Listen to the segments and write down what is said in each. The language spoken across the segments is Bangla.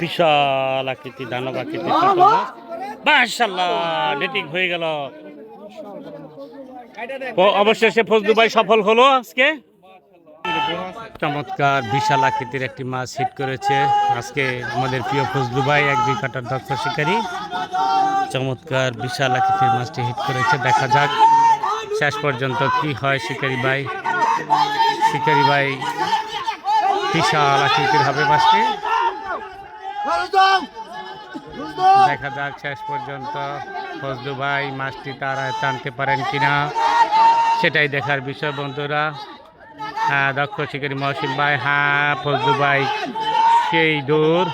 বিশাল আকৃতি দানব আকৃতি মাশাল্লাহ নেটিং হয়ে গেল। ও- অবশেষে ফজলু ভাই সফল হলো আজকে। চমৎকার বিশাল আকৃতির একটি মাছ হিট করেছে। আজকে আমাদের প্রিয় ফজলু ভাই এক দুই কাটার দক্ষ শিকারী। চমৎকার বিশাল আকৃতির মাছটি হিট করেছে। দেখা যাক শেষ পর্যন্ত কি হয় শিকারি ভাই। শিকারি ভাই বিশাল আকৃতির হবে মাছটি দেখা যাক শেষ পর্যন্ত ফজলু ভাই মাছটি তারা টানতে পারেন কিনা। সেটাই দেখার বিষয় বন্ধুরা। হ্যাঁ দক্ষ শিকারী মহসিন ভাই হ্যাঁ ফজলু ভাই সেই দূর।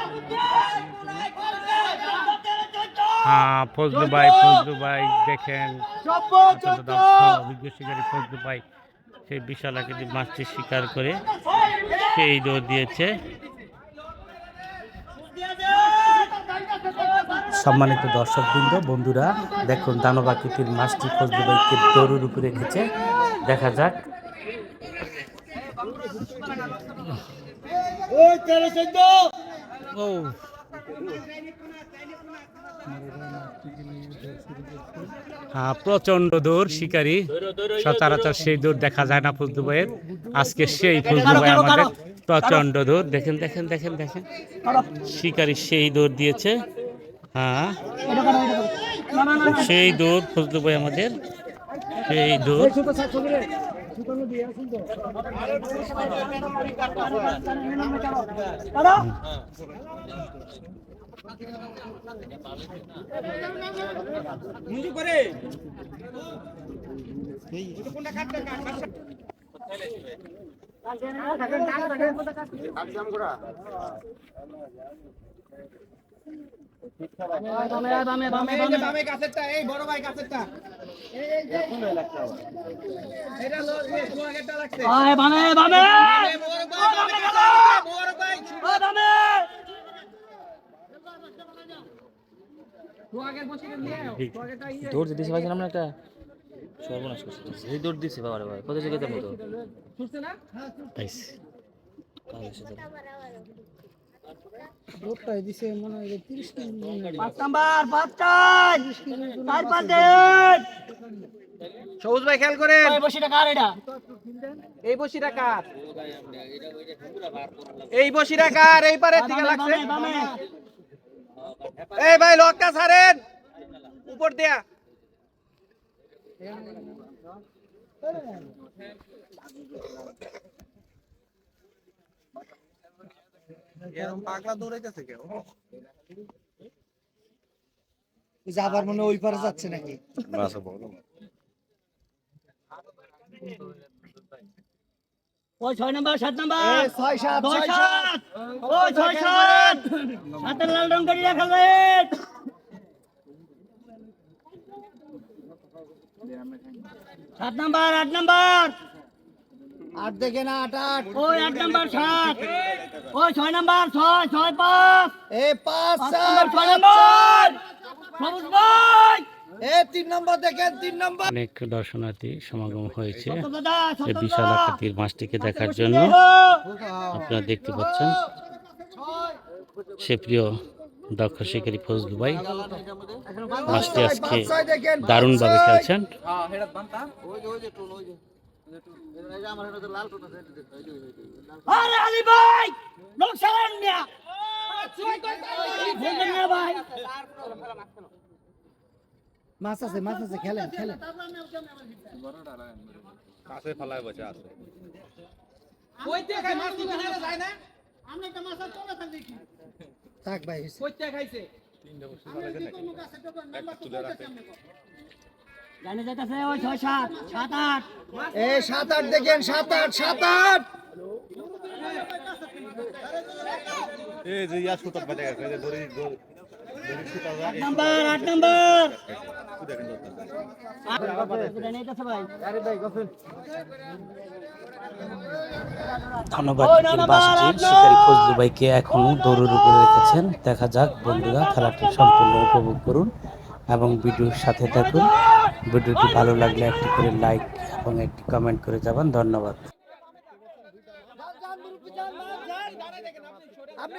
হ্যাঁ ফজলু ভাই ফজলু ভাই দেখেন। অভিজ্ঞ শিকারী ফজলু ভাই। সেই বিশাল আকৃতি মাছটি শিকার করে সেই দৌড় দিয়েছে। সম্মানিত দর্শকবৃন্দ বন্ধুরা দেখুন দানব আকৃতির মাছটি ফজলু ভাইকে দৌড়ের উপরে রেখেছে দেখা যাক। ও। হ্যাঁ প্রচণ্ড দৌড় শিকারী। সচরাচর সেই দৌড় দেখা যায় না ফজলু ভাইয়ের আজকে সেই ফজলু ভাই আমাদের। প্রচণ্ড দৌড়। দেখেন দেখেন দেখেন দেখেন। শিকারী সেই দৌড় দিয়েছে। হ্যাঁ। সেই দৌড় ফজলু ভাই আমাদের। সেই দৌড়। দৌড় দিতে পারছিলাম না একটা সর্বনাশ করছে। সেই দৌড় দিছে বাবা ভাই কত সবুজ ভাই খেয়াল করেন। এই বসিটা কার এটা? এই বসিটা কার? এই বসিটা কার? এই পারে দিকে লাগছে। এই ভাই লকটা ছাড়েন। উপর দিয়া। পাগলা দৌড়াইতেছে কেউ? যাবার মনে ওই পারে যাচ্ছে নাকি? ওই ছয় নাম্বার সাত নাম্বার। ছয় সাত ছয় সাত। ওই ছয় সাত। সাতের লাল রং করে রাখালেন সাত নাম্বার আট নাম্বার। আট দেখে না আট আট। ওই আট নাম্বার সাত। ওই ছয় নাম্বার ছয় ছয় পাঁচ। এ পাঁচ নাম্বার ছয় নাম্বার। সবুজ ভাই এ তিন নম্বর দেখেন তিন নম্বর। অনেক দর্শনার্থী সমাগম হয়েছে বিশাল আকৃতির মাছটিকে দেখার জন্য আপনারা দেখতে পাচ্ছেন সে প্রিয় দক্ষ শিকারী ফজলু ভাই। মাছটি আজকে দারুণভাবে খেলছেন। আরে আলী ভাই লোক সারান মিয়া বলবেন না ভাই। মাছ আছে মাছ আছে খেলেন খেলেন। কইতে খাই মাছ কি কিনারে যায় না। থাক ভাই হইছে। কইতে খাইছে? জানে ওই দেখেন সাত আট। সাত আট আট নাম্বার আট। নাম্বার এটা নিতেছে ভাই ধন্যবাদ ওই না, না, বাসটি না, না। শিকারী ফজলু ভাইকে দৌড়ের উপরে রেখেছেন দেখা যাক বন্ধুরা খেলাটি সম্পূর্ণ উপভোগ করুন এবং ভিডিওর সাথে থাকুন। ভিডিওটি ভালো লাগলে একটি করে লাইক এবং একটি কমেন্ট করে যাবেন। ধন্যবাদ। আপনি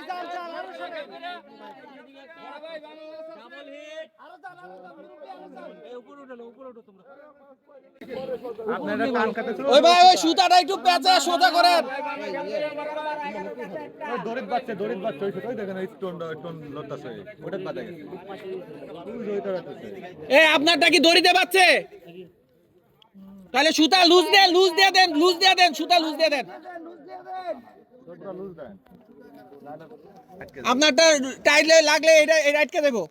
ওই ভাই ওই সুতাটা একটু পেঁচে সোজা করেন। দরিদ বাচ্চা দরিদ বাচ্চা ওই ওই দেখেন স্টোন স্টোন লতাছে ওটা বাজা গেছে ওই ওইটা রাখতেছে এই আপনারটা কি দড়িতে পাচ্ছে তাহলে সুতা লুজ দেন লুজ দিয়ে দেন লুজ দিয়ে দেন সুতা লুজ দিয়ে দেন। দেন। আপনারটা টাইট লাগলে এটা এটা আটকে দেবো।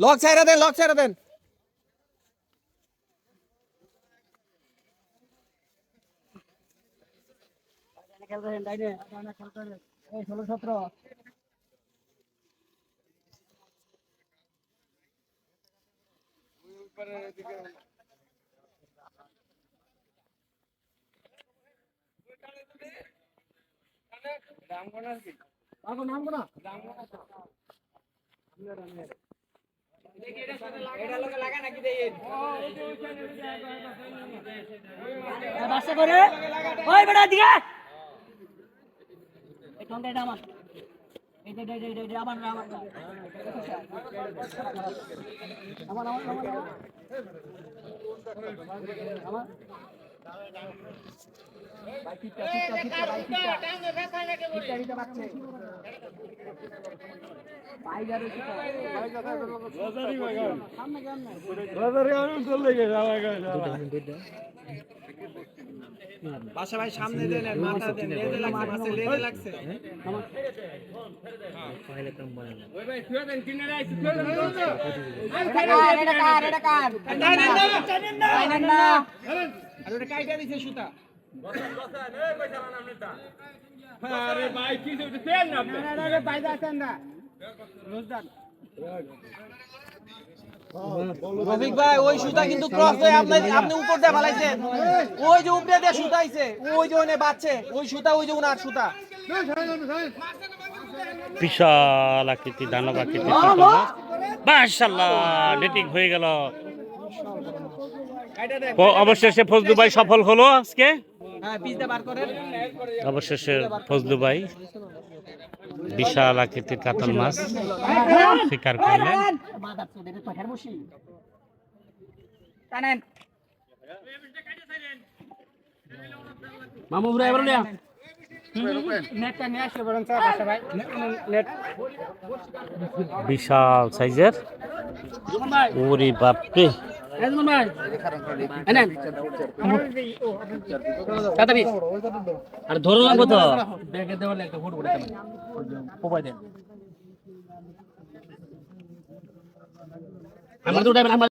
লক ছাইরা দেন লক ছাইরা দেন। খেলতেছেন তাই না এই ষোলো সতেরো বাসা করে? ওই বেটা দিকে এটা এটা আমার। আমার আমার আমার আমার। ভাই ভাই ভাই বাসা ভাই সামনে দেন মাথা দেন লেজে লাগছে মাছে লেজে লাগছে এটা কার এটা কার টানেন না আর ওটা কাইটা দিছে সুতা। রফিক ভাই ওই সুতা কিন্তু ক্রস হয়ে আপনি আপনি উপর দিয়ে ফালাইছেন। ওই যে উপরে দিয়ে সুতা আইছে ওই যে ওনে বাচ্ছে ওই সুতা ওই যে উনার সুতা। বিশাল আকৃতি দানব আকৃতি মাশাল্লাহ নেটিং হয়ে গেল। অবশেষে ফজলু ভাই সফল হলো আজকে? হ্যাঁ পিসটা বার করেন। অবশেষে ফজলু ভাই বিশাল আকৃতির কাতল মাছ শিকার করলেন। এবার বিশাল সাইজের। ওরে বাপরে। তাড়াতাড়ি আর ধরো না তো ব্যাগে দেওয়ালে একটা ফটো করে পোপাই দেন। আমার আমার